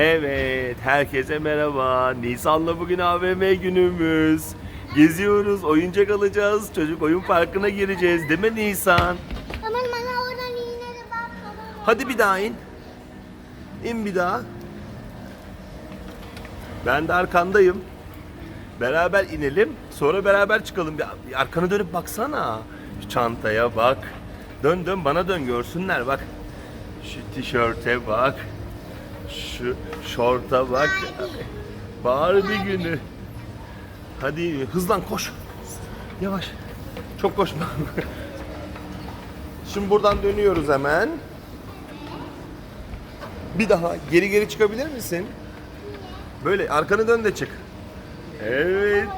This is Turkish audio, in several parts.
Evet, herkese merhaba. Nisan'la bugün AVM günümüz. Geziyoruz, oyuncak alacağız, çocuk oyun parkına gireceğiz. Değil mi Nisan? Aman bana oradan yine de bak. Hadi bir daha in. İn bir daha. Ben de arkandayım. Beraber inelim, sonra beraber çıkalım. Bir bir arkana dönüp baksana. Şu çantaya bak. Dön dön bana dön görsünler bak. Şu tişörte bak. Şu şorta bak. Barbie günü. Hadi hızlan koş. Yavaş. Çok koşma. Şimdi buradan dönüyoruz hemen. Bir daha geri geri çıkabilir misin? Böyle arkanı dön de çık. Evet.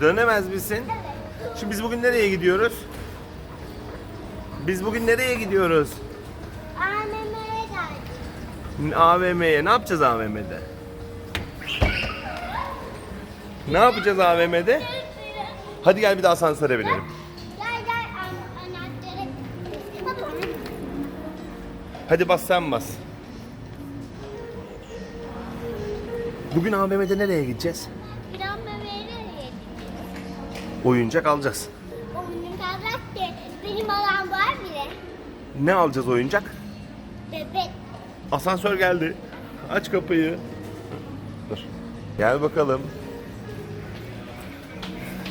Dönemez misin? Şimdi biz bugün nereye gidiyoruz? Biz bugün nereye gidiyoruz? Geldi. AVM'ye. Ne yapacağız AVM'de? Ne yapacağız AVM'de? Hadi gel bir daha asansöre binelim. Gel gel an- anahtarı. Baba. Hadi bas sen bas. Bugün AVM'de nereye gideceğiz? Bir an bebeğe nereye Oyuncak alacağız. Oyunun de benim alan var bile. Ne alacağız oyuncak? Bebek. Asansör geldi. Aç kapıyı. Dur. Gel bakalım.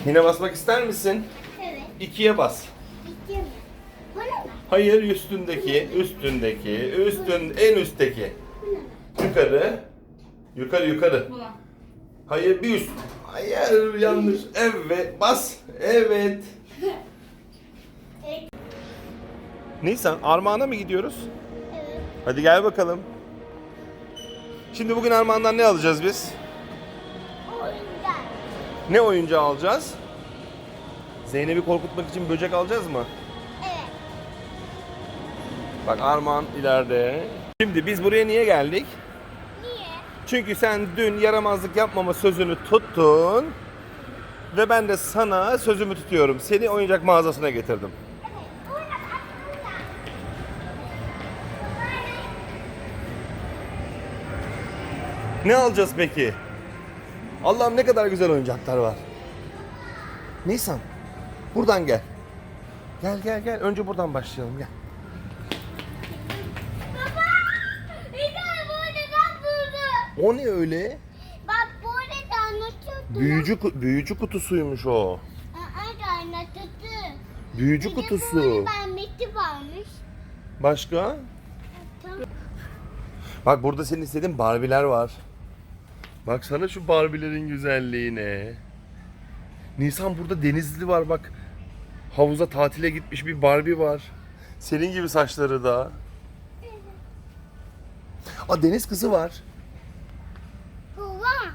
Yine basmak ister misin? Evet. İkiye bas. Bitti mi? Bana mı? Hayır üstündeki, üstündeki, üstün, en üstteki. Yukarı. Yukarı yukarı. Hayır bir üst. Hayır yanlış. Evet bas. Evet. Evet. Nisan Armağan'a mı gidiyoruz? Hadi gel bakalım. Şimdi bugün Armağan'dan ne alacağız biz? Oyuncak. Ne oyuncağı alacağız? Zeynep'i korkutmak için böcek alacağız mı? Evet. Bak Armağan ileride. Şimdi biz buraya niye geldik? Niye? Çünkü sen dün yaramazlık yapmama sözünü tuttun. Ve ben de sana sözümü tutuyorum. Seni oyuncak mağazasına getirdim. Ne alacağız peki? Allah'ım ne kadar güzel oyuncaklar var. Nisan, buradan gel. Gel gel gel. Önce buradan başlayalım gel. Baba! Bir tane boynadan buldu. O ne öyle? Bak boynadan anlatıyordu. Büyücü ku- büyücü kutusuymuş o. Aa, da anlatıyordu. Büyücü kutusu. Ben mektup almış. Başka? Tamam. Bak burada senin istediğin Barbie'ler var. Bak sana şu Barbie'lerin güzelliğine. Nisan burada Denizli var bak. Havuza tatile gitmiş bir Barbie var. Senin gibi saçları da. Aa deniz kızı var. Kova.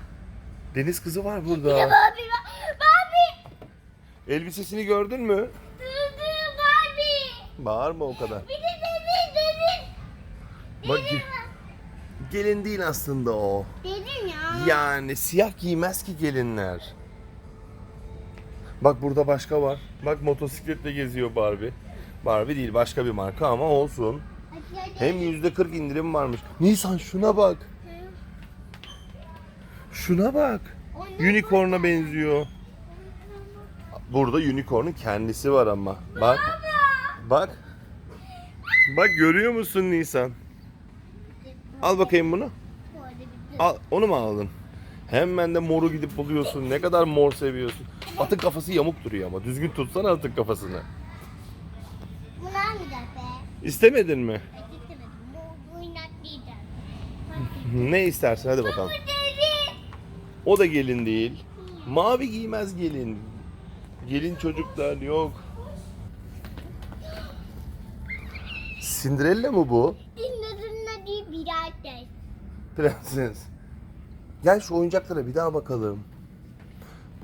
Deniz kızı var Bir de burada. Barbie var. Barbie. Elbisesini gördün mü? Düzdü Barbie. Bağırma o kadar. Bir de deniz deniz. Bak Deniz gelin değil aslında o. Ya. Yani siyah giymez ki gelinler. Bak burada başka var. Bak motosikletle geziyor Barbie. Barbie değil başka bir marka ama olsun. Hem yüzde 40 indirim varmış. Nisan şuna bak. Şuna bak. Unicorn'a benziyor. Burada unicorn'un kendisi var ama. Bak. Bak. Bak görüyor musun Nisan? Al bakayım bunu. Al, onu mu aldın? Hemen de moru gidip buluyorsun. Ne kadar mor seviyorsun. Atın kafası yamuk duruyor ama. Düzgün tutsana atın kafasını. Bunu almayacak be. İstemedin mi? Ben istemedim. Bu, bu inat değil. Ne istersin hadi bakalım. O da gelin değil. Mavi giymez gelin. Gelin çocuklar yok. Cinderella mı bu? Birader. Prenses. Gel şu oyuncaklara bir daha bakalım.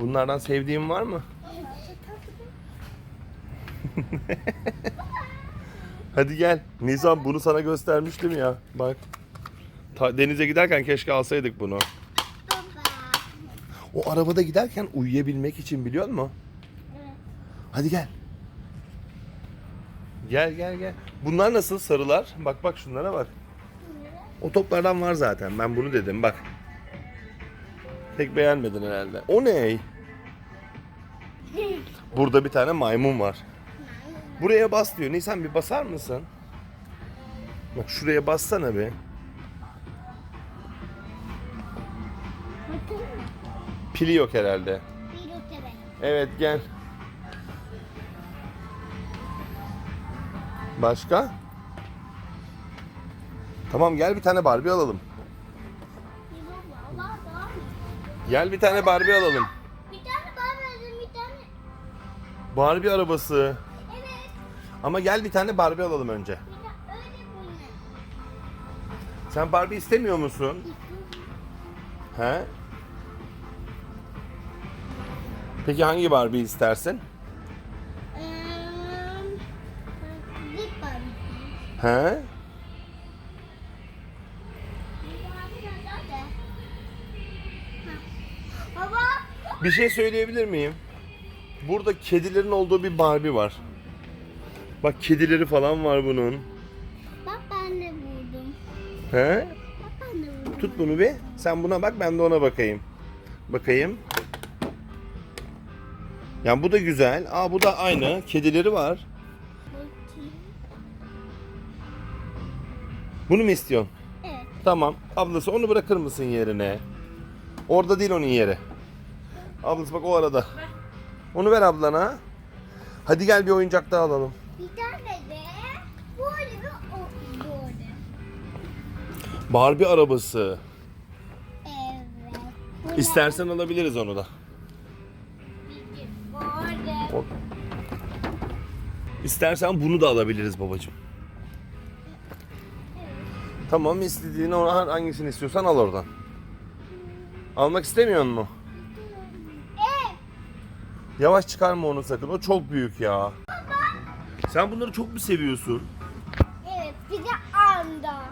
Bunlardan sevdiğin var mı? Hadi gel. Nisan bunu sana göstermiştim ya. Bak. Ta- denize giderken keşke alsaydık bunu. O arabada giderken uyuyabilmek için biliyor musun? Evet. Hadi gel. Gel gel gel. Bunlar nasıl sarılar? Bak bak şunlara bak. O toplardan var zaten. Ben bunu dedim bak. Pek beğenmedin herhalde. O ne? Burada bir tane maymun var. Buraya bas diyor. Nisan bir basar mısın? Bak şuraya bassana bir. Pili yok herhalde. Evet gel. Başka? Tamam gel bir tane Barbie alalım. Gel bir tane Barbie alalım. Bir tane bana verdin bir tane. Barbie arabası. Evet. Ama gel bir tane Barbie alalım önce. Sen Barbie istemiyor musun? He? Peki hangi Barbie istersin? He? Bir şey söyleyebilir miyim? Burada kedilerin olduğu bir Barbie var. Bak kedileri falan var bunun. Bak ben de buldum. He? Bak ben de buldum. Tut bunu bir. Sen buna bak ben de ona bakayım. Bakayım. Yani bu da güzel. Aa bu da aynı. Kedileri var. Bunu mu istiyorsun? Evet. Tamam. Ablası onu bırakır mısın yerine? Orada değil onun yeri. Ablası bak o arada. Onu ver ablana. Hadi gel bir oyuncak daha alalım. Bir tane de böyle bir o böyle. Barbie arabası. Evet. Bu İstersen alabiliriz onu da. Böyle. O- İstersen bunu da alabiliriz babacığım. Tamam istediğini ona hangisini istiyorsan al oradan. Almak istemiyor mu? Yavaş çıkarma onu sakın. O çok büyük ya. Sen bunları çok mu seviyorsun? Evet. Bir de anda.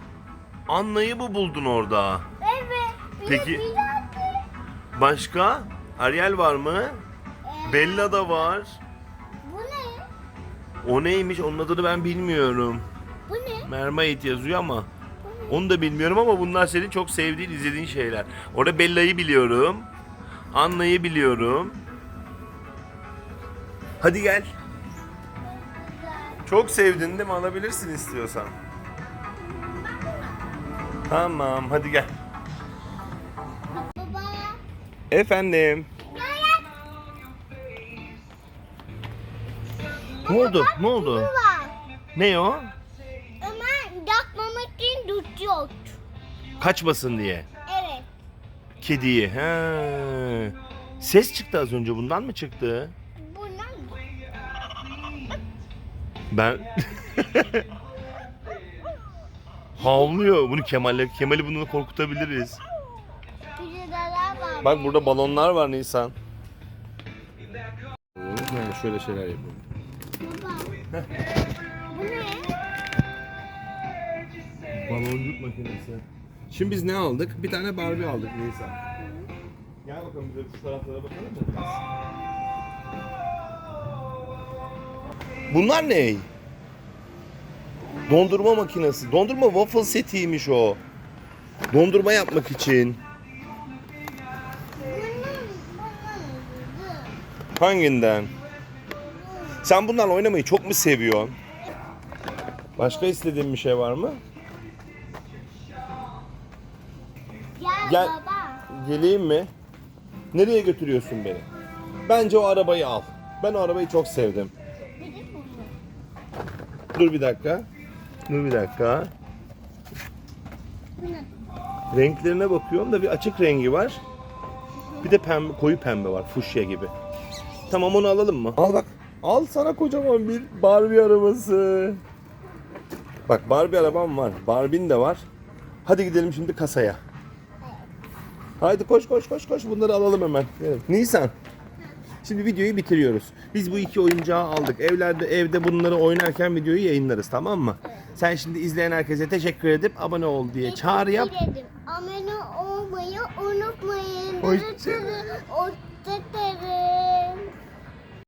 Anna'yı mı buldun orada? Evet. Bir Peki. De bir. Başka? Ariel var mı? Bella da var. Bu ne? O neymiş? Onun adını ben bilmiyorum. Bu ne? Mermaid yazıyor ama onu da bilmiyorum ama bunlar senin çok sevdiğin, izlediğin şeyler. Orada Bella'yı biliyorum. Anna'yı biliyorum. Hadi gel. Çok sevdin değil mi? Alabilirsin istiyorsan. Tamam, hadi gel. Baba. Efendim. Ne oldu? Ne oldu? Ne o? Ama yakmamak için tutuyor. Kaçmasın diye. Evet. Kediyi. He. Ses çıktı az önce. Bundan mı çıktı? Ben Havlıyor. Bunu Kemal'le Kemal'i bununla korkutabiliriz. Bak burada balonlar var Nisan. Yani şöyle şeyler yapıyorum. Baba. Bu ne? Baloncuk makinesi. Şimdi biz ne aldık? Bir tane Barbie aldık Nisan. Gel bakalım bize şu taraflara bakalım mı Bunlar ne? Dondurma makinesi. Dondurma waffle setiymiş o. Dondurma yapmak için. Hanginden? Sen bunlarla oynamayı çok mu seviyorsun? Başka istediğin bir şey var mı? Gel, Gel. baba. Geleyim mi? Nereye götürüyorsun beni? Bence o arabayı al. Ben o arabayı çok sevdim. Dur bir dakika. Dur bir dakika. Renklerine bakıyorum da bir açık rengi var. Bir de pembe, koyu pembe var. Fuşya gibi. Tamam onu alalım mı? Al bak. Al sana kocaman bir Barbie arabası. Bak Barbie arabam var. Barbie'nin de var. Hadi gidelim şimdi kasaya. Haydi koş koş koş koş bunları alalım hemen. Gelin. Nisan. Şimdi videoyu bitiriyoruz. Biz bu iki oyuncağı aldık. Evlerde evde bunları oynarken videoyu yayınlarız tamam mı? Sen şimdi izleyen herkese teşekkür edip abone ol diye çağrı yap. Teşekkür ederim. Abone olmayı unutmayın. Hoşça- Hoşçakalın. Hoşçakalın.